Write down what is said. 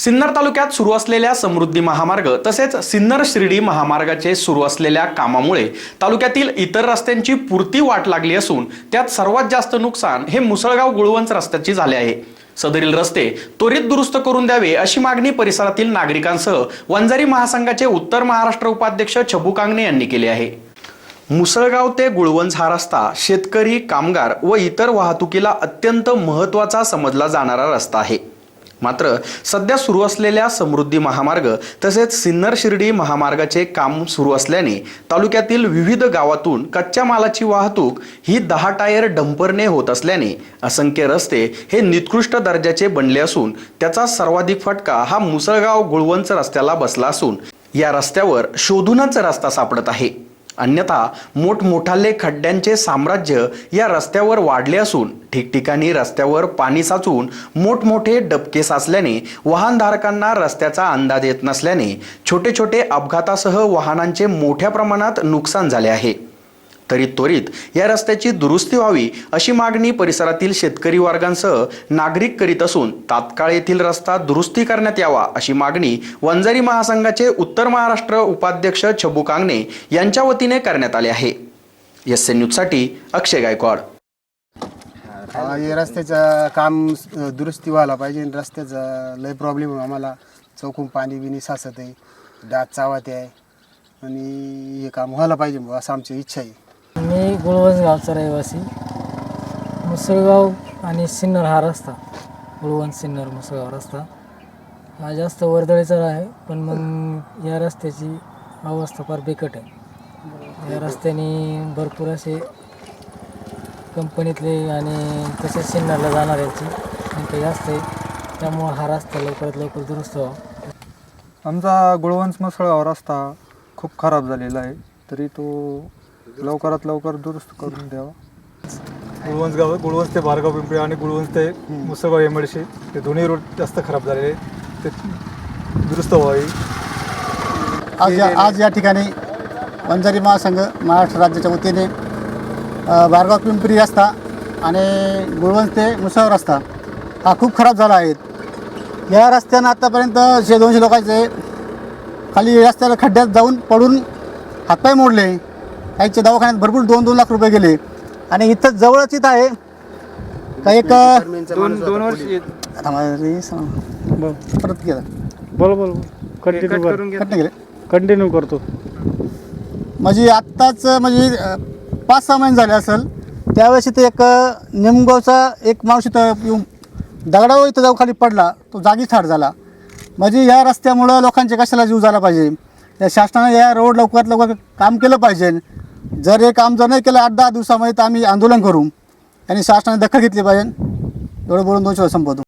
सिन्नर तालुक्यात सुरू असलेल्या समृद्धी महामार्ग तसेच सिन्नर शिर्डी महामार्गाचे सुरू असलेल्या कामामुळे तालुक्यातील इतर रस्त्यांची पुरती वाट लागली असून त्यात सर्वात जास्त नुकसान हे मुसळगाव गुळवंच रस्त्याची झाले आहे. सदरील रस्ते त्वरित दुरुस्त करून द्यावे अशी मागणी परिसरातील नागरिकांसह वंजारी महासंघाचे उत्तर महाराष्ट्र उपाध्यक्ष छबू कांगणे यांनी केली आहे. मुसळगाव ते गुळवंज हा रस्ता शेतकरी कामगार व इतर वाहतुकीला अत्यंत महत्त्वाचा समजला जाणारा रस्ता आहे. मात्र सध्या सुरू असलेल्या समृद्धी महामार्ग तसेच सिन्नर शिर्डी महामार्गाचे काम सुरू असल्याने तालुक्यातील विविध गावातून कच्च्या मालाची वाहतूक ही दहा टायर डंपरने होत असल्याने असंख्य रस्ते हे निकृष्ट दर्जाचे बनले असून त्याचा सर्वाधिक फटका हा मुसळगाव गुळवंच रस्त्याला बसला असून या रस्त्यावर शोधूनच रस्ता सापडत आहे. अन्यथा मोठमोठाले खड्ड्यांचे साम्राज्य या रस्त्यावर वाढले असून ठिकठिकाणी रस्त्यावर पाणी साचून मोठमोठे डबके साचल्याने वाहनधारकांना रस्त्याचा अंदाज येत नसल्याने छोटे छोटे अपघातासह वाहनांचे मोठ्या प्रमाणात नुकसान झाले आहे. तरी त्वरित या रस्त्याची दुरुस्ती व्हावी अशी मागणी परिसरातील शेतकरी वर्गांसह नागरिक करीत असून तात्काळ येथील रस्ता दुरुस्ती करण्यात यावा अशी मागणी वंजारी महासंघाचे उत्तर महाराष्ट्र उपाध्यक्ष छबू कांगणे यांच्या वतीने करण्यात आले आहे. एस एन न्यूजसाठी अक्षय गायकवाड. हे रस्त्याचं काम दुरुस्ती व्हायला पाहिजे. रस्त्याचा लय प्रॉब्लेम आम्हाला. चौकून पाणी बिनी साचत आहे. डाग चावत आहे. आणि हे काम व्हायला पाहिजे असं आमची इच्छा आहे. मी गुळवंज गावचा रहिवासी. मुसळगाव आणि सिन्नर हा रस्ता. गुळवंज सिन्नर मुसळगाव रस्ता. हा जास्त वर्दळीचा आहे पण मग या रस्त्याची अवस्था फार बिकट आहे. या रस्त्याने भरपूर असे कंपनीतले आणि तसेच सिन्नरला जाणाऱ्यांची संख्या जास्त आहे. त्यामुळं हा रस्ता लवकरात लवकर दुरुस्त व्हावा. आमचा गुळवंच मुसळगाव रस्ता खूप खराब झालेला आहे. तरी तो लवकरात लवकर दुरुस्त करून द्यावा. गुळवंज गाव गुळवंज ते बारगाव पिंपरी आणि गुळवंज ते मुसळगाव एमडशी ते दोन्ही रोड जास्त खराब झालेले ते दुरुस्त व्हावी. आज या आज या ठिकाणी वंजारी महासंघ महाराष्ट्र राज्याच्या वतीने अ, बारगाव पिंपरी रस्ता आणि गुळवंज ते मुसळ रस्ता हा खूप खराब झाला आहे. या रस्त्यानं आत्तापर्यंत शे दोनशे लोकांचे खाली रस्त्याला खड्ड्यात जाऊन पडून हातपाय मोडले. काहीच्या दवाखान्यात भरपूर दोन दोन लाख रुपये गेले. आणि इथं जवळच इथं आहे. का एक दोन दोन वर्ष थांबा रे, सांग. परत केलं बोल बोल कंटिन्यू कर. गेले कंटिन्यू करतो. म्हणजे आत्ताच म्हणजे अ, पाच सहा महिने झाले असेल. त्यावेळेस इथे एक अ, निमगावचा एक माणूस इथं येऊन दगडावर इथं जाऊ खाली पडला. तो जागी ठार झाला. म्हणजे या रस्त्यामुळं लोकांचे कशाला जीव झाला पाहिजे? या शासनाने या रोड लवकरात लवकर काम केलं पाहिजे. जर हे काम जर नाही केलं आठ दहा दिवसामध्ये तर आम्ही आंदोलन करू. आणि शासनाने दखल घेतली पाहिजे. एवढं बोलून दोन शब्द संपवतो.